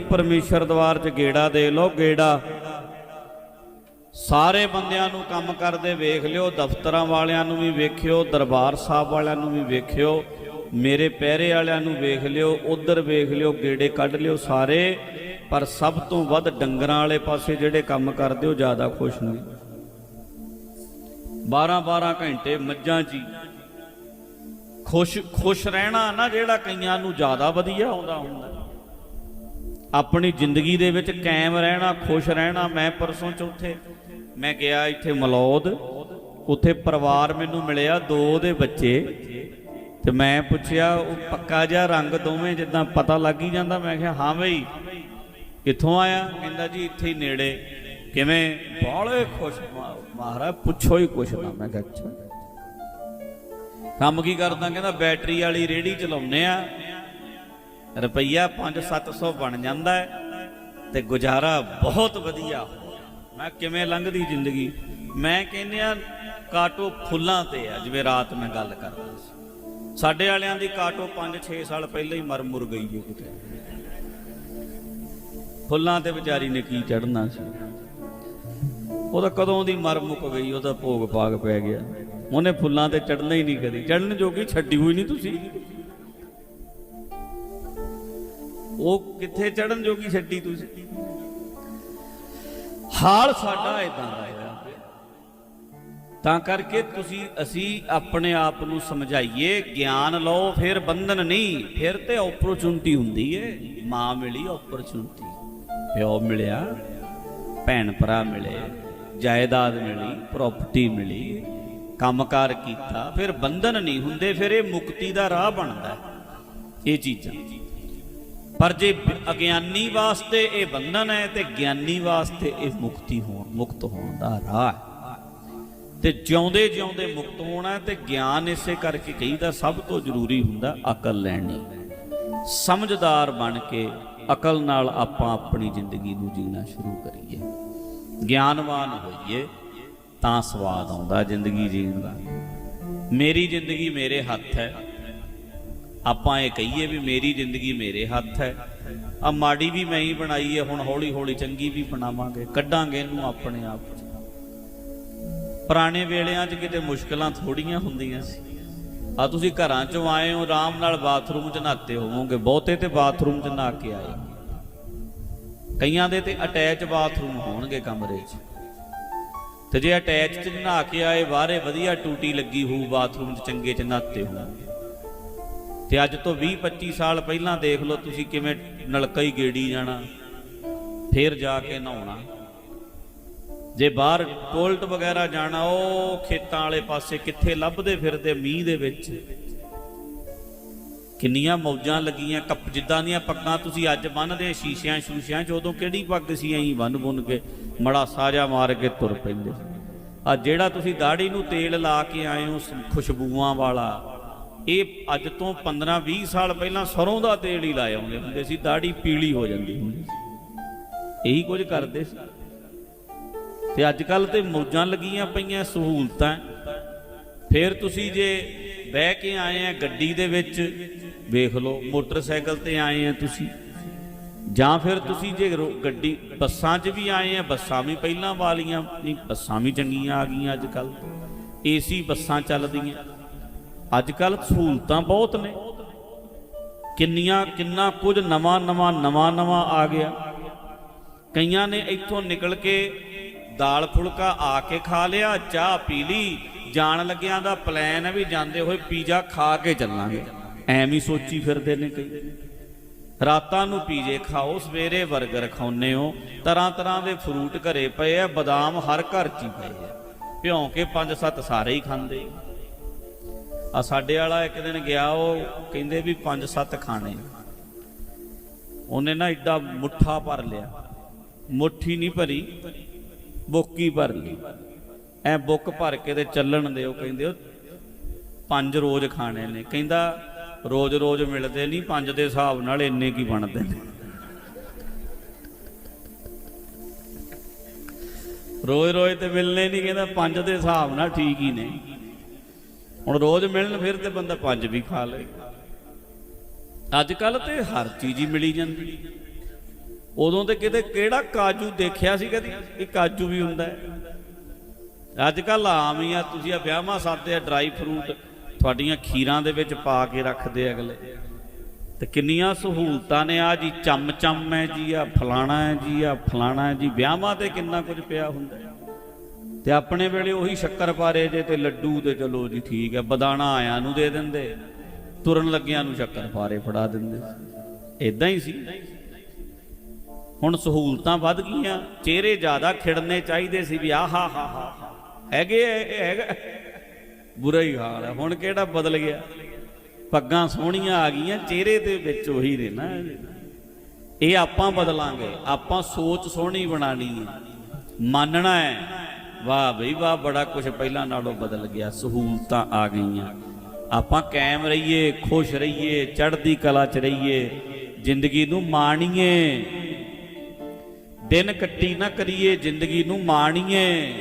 ਪਰਮੇਸ਼ਰ ਦਵਾਰ 'ਚ ਗੇੜਾ ਦੇ ਲਓ, ਗੇੜਾ। ਸਾਰੇ ਬੰਦਿਆਂ ਨੂੰ ਕੰਮ ਕਰਦੇ ਵੇਖ ਲਿਓ, ਦਫ਼ਤਰਾਂ ਵਾਲਿਆਂ ਨੂੰ ਵੀ ਵੇਖਿਓ, ਦਰਬਾਰ ਸਾਹਿਬ ਵਾਲਿਆਂ ਨੂੰ ਵੀ ਵੇਖਿਓ, ਮੇਰੇ ਪਹਿਰੇ ਵਾਲਿਆਂ ਨੂੰ ਵੇਖ ਲਿਓ, ਉਧਰ ਵੇਖ ਲਿਓ, ਗੇੜੇ ਕੱਢ ਲਿਓ ਸਾਰੇ, ਪਰ ਸਭ ਤੋਂ ਵੱਧ ਡੰਗਰਾਂ ਵਾਲੇ ਪਾਸੇ ਜਿਹੜੇ ਕੰਮ ਕਰਦੇ ਹੋ ਜ਼ਿਆਦਾ ਖੁਸ਼ ਨੇ। 12-12 ਘੰਟੇ ਮੱਝਾਂ 'ਚ ਹੀ ਖੁਸ਼ ਖੁਸ਼ ਰਹਿਣਾ ਨਾ ਜਿਹੜਾ ਕਈਆਂ ਨੂੰ ਜ਼ਿਆਦਾ ਵਧੀਆ ਆਉਂਦਾ ਹੁੰਦਾ। ਆਪਣੀ ਜ਼ਿੰਦਗੀ ਦੇ ਵਿੱਚ ਕਾਇਮ ਰਹਿਣਾ, ਖੁਸ਼ ਰਹਿਣਾ, ਮੈਂ ਪਰਸੋਂ ਚੌਥੇ, ਮੈਂ ਗਿਆ ਇੱਥੇ ਮਲੌਦ, ਉੱਥੇ ਪਰਿਵਾਰ ਮੈਨੂੰ ਮਿਲਿਆ ਦੋ ਦੇ ਬੱਚੇ ਤੇ ਮੈਂ ਪੁੱਛਿਆ, ਉਹ ਪੱਕਾ ਜਿਹਾ ਰੰਗ ਦੋਵੇਂ ਜਿੱਦਾਂ ਪਤਾ ਲੱਗ ਹੀ ਜਾਂਦਾ, ਮੈਂ ਕਿਹਾ, ਹਾਂ ਬਈ, ਕਿੱਥੋਂ ਆਇਆ? ਕਹਿੰਦਾ ਜੀ, ਇੱਥੇ ਹੀ ਨੇੜੇ। ਕਿਵੇਂ? ਬਾਲੇ ਖੁਸ਼ ਮਹਾਰਾਜ, ਪੁੱਛੋ ਹੀ ਕੁਛ ਨਾ, ਮੈਂ ਕਿਹਾ, ਅੱਛਾ। ਕੰਮ ਕੀ ਕਰਦਾ? ਕਹਿੰਦਾ, ਬੈਟਰੀ ਵਾਲੀ ਰੇੜੀ ਚਲਾਉਨੇ ਆ। ਰੁਪਈਆ 5-700 ਬਣ ਜਾਂਦਾ ਹੈ ਤੇ ਗੁਜ਼ਾਰਾ ਬਹੁਤ ਵਧੀਆ ਮੈਂ ਕਿਵੇਂ ਲੰਘਦੀ ਜ਼ਿੰਦਗੀ? ਮੈਂ ਕਹਿੰਨਿਆ ਕਾਟੋ ਫੁੱਲਾਂ ਤੇ ਆ, ਜਿਵੇਂ ਰਾਤ ਮੈਂ ਗੱਲ ਕਰਦਾ ਸੀ। ਸਾਡੇ ਵਾਲਿਆਂ ਦੀ ਕਾਟੋ 5-6 ਸਾਲ ਪਹਿਲਾਂ ਹੀ ਮਰ ਮੁਰ ਗਈ ਹੈ ਕਿਤੇ। ਫੁੱਲਾਂ ਤੇ ਵਿਚਾਰੀ ਨੇ ਕੀ ਚੜਨਾ ਸੀ? ਉਹਦਾ ਕਦੋਂ ਦੀ ਮਰ ਮੁੱਕ ਗਈ ਉਹਦਾ ਭੋਗ ਪਾਗ ਪੈ ਗਿਆ। ਉਹਨੇ ਫੁੱਲਾਂ ਤੇ ਚੜਨਾ ਹੀ ਨਹੀਂ ਕਦੀ। ਚੜਨ ਜੋਗੀ ਛੱਡੀ ਹੋਈ ਨਹੀਂ ਤੁਸੀਂ। ਉਹ ਕਿੱਥੇ ਚੜਨ ਜੋਗੀ ਛੱਡੀ ਤੁਸੀਂ? ਹਾਲ ਸਾਡਾ ਇਦਾਂ ਦਾ ਹੈ ਤਾਂ ਕਰਕੇ ਤੁਸੀਂ, ਅਸੀਂ ਆਪਣੇ ਆਪ ਨੂੰ ਸਮਝਾਈਏ, ਗਿਆਨ ਲਓ, ਫਿਰ ਬੰਧਨ ਨਹੀਂ, ਫਿਰ ਤੇ ਓਪਰਚੁਨਿਟੀ ਹੁੰਦੀ ਏ। ਮਾਂ ਮਿਲੀ ਓਪਰਚੁਨਿਟੀ ਪਿਓ ਮਿਲਿਆ, ਭੈਣ ਭਰਾ ਮਿਲੇ, ਜਾਇਦਾਦ ਮਿਲੀ ਪ੍ਰਾਪਰਟੀ ਮਿਲੀ, ਕੰਮਕਾਰ ਕੀਤਾ, ਫਿਰ ਬੰਧਨ ਨਹੀਂ ਹੁੰਦੇ, ਫਿਰ ਇਹ ਮੁਕਤੀ ਦਾ ਰਾਹ ਬਣਦਾ। ਇਹ ਚੀਜ਼ਾਂ। ਪਰ ਜੇ ਅਗਿਆਨੀ ਵਾਸਤੇ ਇਹ ਬੰਧਨ ਹੈ ਤੇ ਗਿਆਨੀ ਵਾਸਤੇ ਇਹ ਮੁਕਤੀ ਹੋਣ, ਮੁਕਤ ਹੋਣ ਦਾ ਰਾਹ ਹੈ। ਤੇ ਜਿਉਂਦੇ ਜਿਉਂਦੇ ਮੁਕਤ ਹੋਣਾ ਹੈ ਤੇ ਗਿਆਨ ਇਸੇ ਕਰਕੇ ਕਹੀਦਾ ਸਭ ਤੋਂ ਜ਼ਰੂਰੀ ਹੁੰਦਾ ਅਕਲ ਲੈਣੀ। ਸਮਝਦਾਰ ਬਣ ਕੇ ਅਕਲ ਨਾਲ ਆਪਾਂ ਆਪਣੀ ਜ਼ਿੰਦਗੀ ਨੂੰ ਜੀਣਾ ਸ਼ੁਰੂ ਕਰੀਏ। ਗਿਆਨਵਾਨ ਹੋਈਏ ਤਾਂ ਸਵਾਦ ਆਉਂਦਾ ਜ਼ਿੰਦਗੀ ਜੀਣ ਦਾ। ਮੇਰੀ ਜ਼ਿੰਦਗੀ ਮੇਰੇ ਹੱਥ ਹੈ ਆਪਾਂ ਇਹ ਕਹੀਏ ਵੀ ਮੇਰੀ ਜ਼ਿੰਦਗੀ ਮੇਰੇ ਹੱਥ ਹੈ। ਆ ਮਾੜੀ ਵੀ ਮੈਂ ਹੀ ਬਣਾਈ ਹੈ, ਹੁਣ ਹੌਲੀ ਹੌਲੀ ਚੰਗੀ ਵੀ ਬਣਾਵਾਂਗੇ, ਕੱਢਾਂਗੇ ਇਹਨੂੰ ਆਪਣੇ ਆਪ। 'ਚ ਪੁਰਾਣੇ ਵੇਲਿਆਂ 'ਚ ਕਿਤੇ ਮੁਸ਼ਕਲਾਂ ਥੋੜੀਆਂ ਹੁੰਦੀਆਂ ਸੀ। ਆ ਤੁਸੀਂ ਘਰਾਂ 'ਚੋਂ ਆਏ ਹੋ, ਆਰਾਮ ਨਾਲ ਬਾਥਰੂਮ 'ਚ ਨਹਾਤੇ ਹੋਵੋਗੇ, ਬਹੁਤੇ ਤੇ ਬਾਥਰੂਮ 'ਚ ਨਹਾ ਕੇ ਆਏ। ਕਈਆਂ ਦੇ ਤੇ ਅਟੈਚ ਬਾਥਰੂਮ ਹੋਣਗੇ ਕਮਰੇ 'ਚ। ਤੇ ਜੇ ਅਟੈਚ 'ਚ ਨਹਾ ਕੇ ਆਏ ਬਾਹਰੇ ਵਧੀਆ ਟੂਟੀ ਲੱਗੀ ਹੋਊ, ਬਾਥਰੂਮ 'ਚ ਚੰਗੇ 'ਚ ਨਹਾਤੇ ਹੋਣਗੇ ਤੇ ਅੱਜ ਤੋਂ 20 25 ਸਾਲ ਪਹਿਲਾਂ ਦੇਖ ਲਓ ਤੁਸੀਂ ਕਿਵੇਂ ਨਲਕਾ ਹੀ ਗੇੜੀ ਜਾਣਾ, ਫੇਰ ਜਾ ਕੇ ਨਹਾਉਣਾ। ਜੇ ਬਾਹਰ ਟੋਲਟ ਵਗੈਰਾ ਜਾਣਾ, ਉਹ ਖੇਤਾਂ ਵਾਲੇ ਪਾਸੇ ਕਿੱਥੇ ਲੱਭਦੇ ਫਿਰਦੇ ਮੀਂਹ ਦੇ ਵਿੱਚ? ਕਿੰਨੀਆਂ ਮੌਜਾਂ ਲੱਗੀਆਂ, ਕੱਪ ਜਿੱਦਾਂ ਦੀਆਂ ਪੱਗਾਂ ਤੁਸੀਂ ਅੱਜ ਬੰਨਦੇ ਸ਼ੀਸ਼ਿਆਂ ਸ਼ੂਸ਼ਿਆਂ ਚ ਉਦੋਂ ਕਿਹੜੀ ਪੱਗ ਸੀ ਐਂ ਬੰਨ ਬੁੰਨ ਕੇ, ਮੜਾ ਸਾਜਾ ਮਾਰ ਕੇ ਤੁਰ ਪੈਂਦੇ। ਆ ਜਿਹੜਾ ਤੁਸੀਂ ਦਾੜੀ ਨੂੰ ਤੇਲ ਲਾ ਕੇ ਆਏ ਹੋ ਖੁਸ਼ਬੂਆਂ ਵਾਲਾ ਇਹ ਅੱਜ ਤੋਂ 15 20 ਸਾਲ ਪਹਿਲਾਂ ਸਰੋਂ ਦਾ ਤੇਲ ਹੀ ਲਾਏ ਹੁੰਦੇ ਹੁੰਦੇ ਸੀ ਦਾੜੀ ਪੀਲੀ ਹੋ ਜਾਂਦੀ ਹੁੰਦੀ ਸੀ। ਇਹੀ ਕੁਝ ਕਰਦੇ ਸੀ। ਤੇ ਅੱਜ ਕੱਲ ਤੇ ਮੌਜਾਂ ਲੱਗੀਆਂ ਪਈਆਂ, ਸਹੂਲਤਾਂ। ਫਿਰ ਤੁਸੀਂ ਜੇ ਬਹਿ ਕੇ ਆਏ ਆ ਗੱਡੀ ਦੇ ਵਿੱਚ, ਵੇਖ ਲਓ, ਮੋਟਰਸਾਈਕਲ ਤੇ ਆਏ ਆ ਤੁਸੀਂ। ਜਾਂ ਫਿਰ ਤੁਸੀਂ ਜੇ ਰੋ- ਗੱਡੀ, ਬੱਸਾਂ 'ਚ ਵੀ ਆਏ ਆ, ਬੱਸਾਂ ਵੀ ਪਹਿਲਾਂ ਵਾਲੀਆਂ, ਨਹੀਂ, ਬੱਸਾਂ ਵੀ ਚੰਗੀਆਂ ਆ ਗਈਆਂ ਅੱਜ ਕੱਲ ਏਸੀ ਬੱਸਾਂ ਚੱਲਦੀਆਂ। ਅੱਜ ਕੱਲ ਸਹੂਲਤਾਂ ਬਹੁਤ ਨੇ। ਕਿੰਨੀਆਂ, ਕਿੰਨਾ ਕੁਝ ਨਵਾਂ ਨਵਾਂ ਨਵਾਂ ਨਵਾਂ ਆ ਗਿਆ। ਕਈਆਂ ਨੇ ਇੱਥੋਂ ਨਿਕਲ ਕੇ ਦਾਲ ਫੁਲਕਾ ਆ ਕੇ ਖਾ ਲਿਆ, ਚਾਹ ਪੀ ਲਈ, ਜਾਣ ਲੱਗਿਆਂ ਦਾ ਪਲਾਨ ਹੈ ਵੀ ਜਾਂਦੇ ਹੋਏ ਪੀਜ਼ਾ ਖਾ ਕੇ ਚੱਲਾਂਗੇ। ਐਵੇਂ ਹੀ ਸੋਚੀ ਫਿਰਦੇ ਨੇ ਕਈ। ਰਾਤਾਂ ਨੂੰ ਪੀਜੇ ਖਾਓ, ਸਵੇਰੇ 버ਗਰ ਖਾਉਨੇ ਹੋ। ਤਰ੍ਹਾਂ ਤਰ੍ਹਾਂ ਦੇ ਫਰੂਟ ਘਰੇ ਪਏ ਆ, ਬਦਾਮ ਹਰ ਘਰ 'ਚ ਹੀ ਪਏ ਆ। ਭਿਉਂ ਕੇ ਪੰਜ ਸੱਤ ਸਾਰੇ ਹੀ ਖਾਂਦੇ। ਆ ਸਾਡੇ ਵਾਲਾ ਇੱਕ ਦਿਨ ਗਿਆ, ਉਹ ਕਹਿੰਦੇ ਵੀ ਪੰਜ ਸੱਤ ਖਾਣੇ। ਉਹਨੇ ਨਾ ਇੱਡਾ ਮੁੱਠਾ ਭਰ ਲਿਆ। ਮੁੱਠੀ ਨਹੀਂ ਭਰੀ, ਬੁੱਕੀ ਭਰ ਲਈ। ਐ ਬੁੱਕ ਭਰ ਕੇ ਤੇ ਚੱਲਣ ਦੇ ਉਹ ਕਹਿੰਦੇ ਉਹ ਪੰਜ ਰੋਜ਼ ਖਾਣੇ ਨੇ। ਕਹਿੰਦਾ ਰੋਜ਼ ਰੋਜ਼ ਮਿਲਦੇ ਨਹੀਂ, ਪੰਜ ਦੇ ਹਿਸਾਬ ਨਾਲ ਇੰਨੇ ਕੀ ਬਣਦੇ ਨੇ। ਰੋਜ਼ ਰੋਜ਼ ਤੇ ਮਿਲਨੇ ਨਹੀਂ, ਕਹਿੰਦਾ ਪੰਜ ਦੇ ਹਿਸਾਬ ਨਾਲ ਠੀਕ ਹੀ ਨੇ। ਹੁਣ ਰੋਜ਼ ਮਿਲਣ ਫਿਰ ਤੇ ਬੰਦਾ ਪੰਜ ਵੀ ਖਾ ਲੇ। ਅੱਜ ਕੱਲ ਤੇ ਹਰ ਚੀਜ਼ ਹੀ ਮਿਲੀ ਜਾਂਦੀ। ਉਦੋਂ ਤੇ ਕਿਤੇ ਕਿਹੜਾ ਕਾਜੂ ਦੇਖਿਆ ਸੀ ਕਦੀ? ਇਹ ਕਾਜੂ ਵੀ ਹੁੰਦਾ ਹੈ। ਅੱਜ ਕੱਲ ਆਮ ਹੀ ਆ, ਤੁਸੀਂ ਆ ਵਿਆਹਾਂ ਸਾਦੇ ਆ ਡਰਾਈ ਫਰੂਟ ਤੁਹਾਡੀਆਂ ਖੀਰਾਂ ਦੇ ਵਿੱਚ ਪਾ ਕੇ ਰੱਖਦੇ ਆ ਅਗਲੇ। ਤੇ ਕਿੰਨੀਆਂ ਸਹੂਲਤਾਂ ਨੇ ਆ ਜੀ ਚਮ ਚਮ ਹੈ ਜੀ ਆ ਫਲਾਣਾ ਹੈ ਜੀ ਆ ਫਲਾਣਾ ਹੈ ਜੀ। ਵਿਆਹਾਂ ਤੇ ਕਿੰਨਾ ਕੁਝ ਪਿਆ ਹੁੰਦਾ ਹੈ। ਤੇ ਆਪਣੇ ਵੇਲੇ ਉਹੀ ਸ਼ੱਕਰ ਪਾਰੇ ਜੇ ਤੇ ਲੱਡੂ ਤੇ ਚਲੋ ਜੀ ਠੀਕ ਹੈ, ਬਦਾਣਾ ਆਇਆਂ ਨੂੰ ਦੇ ਦਿੰਦੇ, ਤੁਰਨ ਲੱਗਿਆਂ ਨੂੰ ਸ਼ੱਕਰ ਪਾਰੇ ਫੜਾ ਦਿੰਦੇ। ਇਦਾਂ ਹੀ ਸੀ। ਹੁਣ ਸਹੂਲਤਾਂ ਵੱਧ ਗਈਆਂ, ਚਿਹਰੇ ਜ਼ਿਆਦਾ ਖਿੜਨੇ ਚਾਹੀਦੇ ਸੀ ਵੀ ਆਹਾ ਹਾ ਹਾ ਹੈਗੇ ਹੈਗਾ। ਬੁਰਾ ਹੀ ਹਾਲ ਹੈ। ਹੁਣ ਕਿਹੜਾ ਬਦਲ ਗਿਆ? ਪੱਗਾਂ ਸੋਹਣੀਆਂ ਆ ਗਈਆਂ, ਚਿਹਰੇ ਦੇ ਵਿੱਚ ਉਹੀ ਨੇ ਨਾ। ਇਹ ਆਪਾਂ ਬਦਲਾਂਗੇ। ਆਪਾਂ ਸੋਚ ਸੋਹਣੀ ਬਣਾਣੀ ਹੈ। ਮੰਨਣਾ ਹੈ। ਵਾਹ ਬਈ ਵਾਹ, ਬੜਾ ਕੁਝ ਪਹਿਲਾਂ ਨਾਲੋਂ ਬਦਲ ਗਿਆ, ਸਹੂਲਤਾਂ ਆ ਗਈਆਂ। ਆਪਾਂ ਕਾਇਮ ਰਹੀਏ, ਖੁਸ਼ ਰਹੀਏ, ਚੜ੍ਹਦੀ ਕਲਾ ਚ ਰਹੀਏ, ਜ਼ਿੰਦਗੀ ਨੂੰ ਮਾਣੀਏ। ਦਿਨ ਕੱਟੀ ਨਾ ਕਰੀਏ, ਜ਼ਿੰਦਗੀ ਨੂੰ ਮਾਣੀਏ।